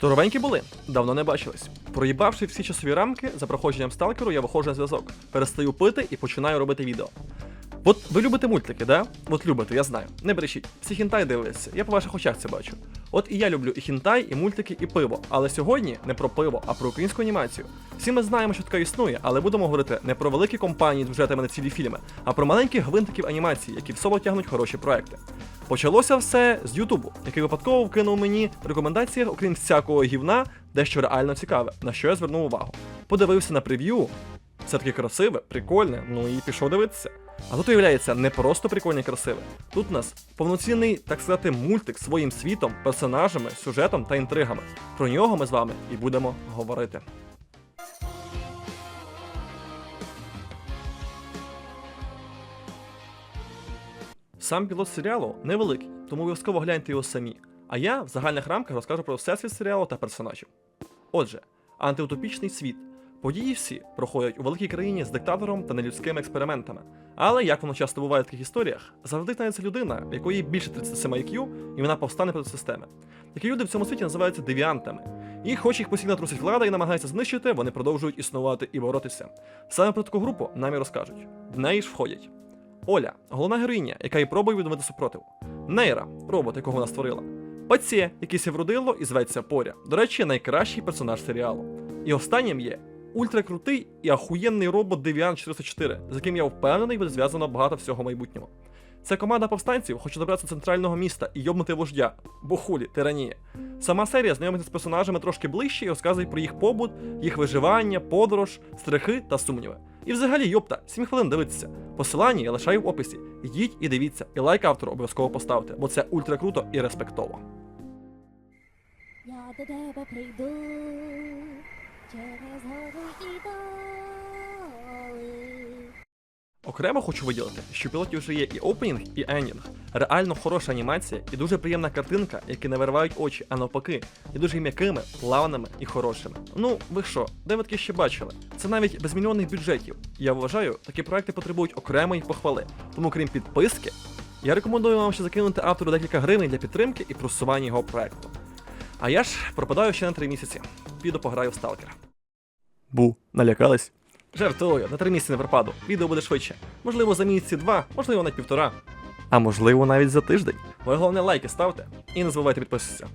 Здоровенькі були, давно не бачились. Проїбавши всі часові рамки, за проходженням сталкеру я виходжу на зв'язок, перестаю пити і починаю робити відео. От ви любите мультики, да? От любите, я знаю. Не брешіть. Всі хінтай дивляться, я по ваших очах це бачу. От і я люблю і хінтай, і мультики, і пиво. Але сьогодні не про пиво, а про українську анімацію. Всі ми знаємо, що така існує, але будемо говорити не про великі компанії з бюджетами на цілі фільми, а про маленьких гвинтиків анімації, які в соло тягнуть хороші проекти. Почалося все з Ютубу, який випадково вкинув мені в рекомендаціях, окрім всякого гівна, дещо реально цікаве, на що я звернув увагу. Подивився на прев'ю, все таки красиве, прикольне, ну і пішов дивитися. А тут виявляється не просто прикольне і красиве. Тут у нас повноцінний, так сказати, мультик своїм світом, персонажами, сюжетом та інтригами. Про нього ми з вами і будемо говорити. Сам пілот серіалу невеликий, тому обов'язково гляньте його самі. А я в загальних рамках розкажу про всесвіт серіалу та персонажів. Отже, антиутопічний світ. Події всі проходять у великій країні з диктатором та нелюдськими експериментами. Але як воно часто буває в таких історіях, завжди знайдеться людина, в якої більше 37 IQ, і вона повстане проти системи. Такі люди в цьому світі називаються девіантами. І хоч їх постійно трусить влада і намагається знищити, вони продовжують існувати і боротися. Саме про таку групу нам і розкажуть. В неї ж входять Оля, головна героїня, яка і пробує відновити супротив. Нейра, робот, якого вона створила. Паціє, який сів вродило і зветься Поря. До речі, найкращий персонаж серіалу. І останнім є ультракрутий і ахуєнний робот Deviant 404, з яким я впевнений буде зв'язано багато всього майбутнього. Це команда повстанців хоче добратися до центрального міста і йобнути вождя, бо хулі, тиранія. Сама серія знайомиться з персонажами трошки ближче і розказує про їх побут, їх виживання, подорож, страхи та сумніви. І взагалі, йопта, 7 хвилин дивитися. Посилання я лишаю в описі. Йдіть і дивіться, і лайк автору обов'язково поставте, бо це ультра круто і респектово. Я до тебе прийду через гори і доли. Окремо хочу виділити, що в пілоті вже є і опенінг, і енінг. Реально хороша анімація і дуже приємна картинка, які не виривають очі, а навпаки, і дуже м'якими, плавними і хорошими. Ну, ви що, де ще бачили? Це навіть без мільйонних бюджетів. Я вважаю, такі проекти потребують окремої похвали. Тому, крім підписки, я рекомендую вам ще закинути автору декілька гривень для підтримки і просування його проекту. А я ж пропадаю ще на три місяці. Піду пограю в сталкера. Бу, налякались? Жартую, на три місяці не пропаду. Відео буде швидше. Можливо, за місяці два, можливо, на півтора. А можливо, навіть за тиждень. Ви головне лайки ставте і не забувайте підписатися.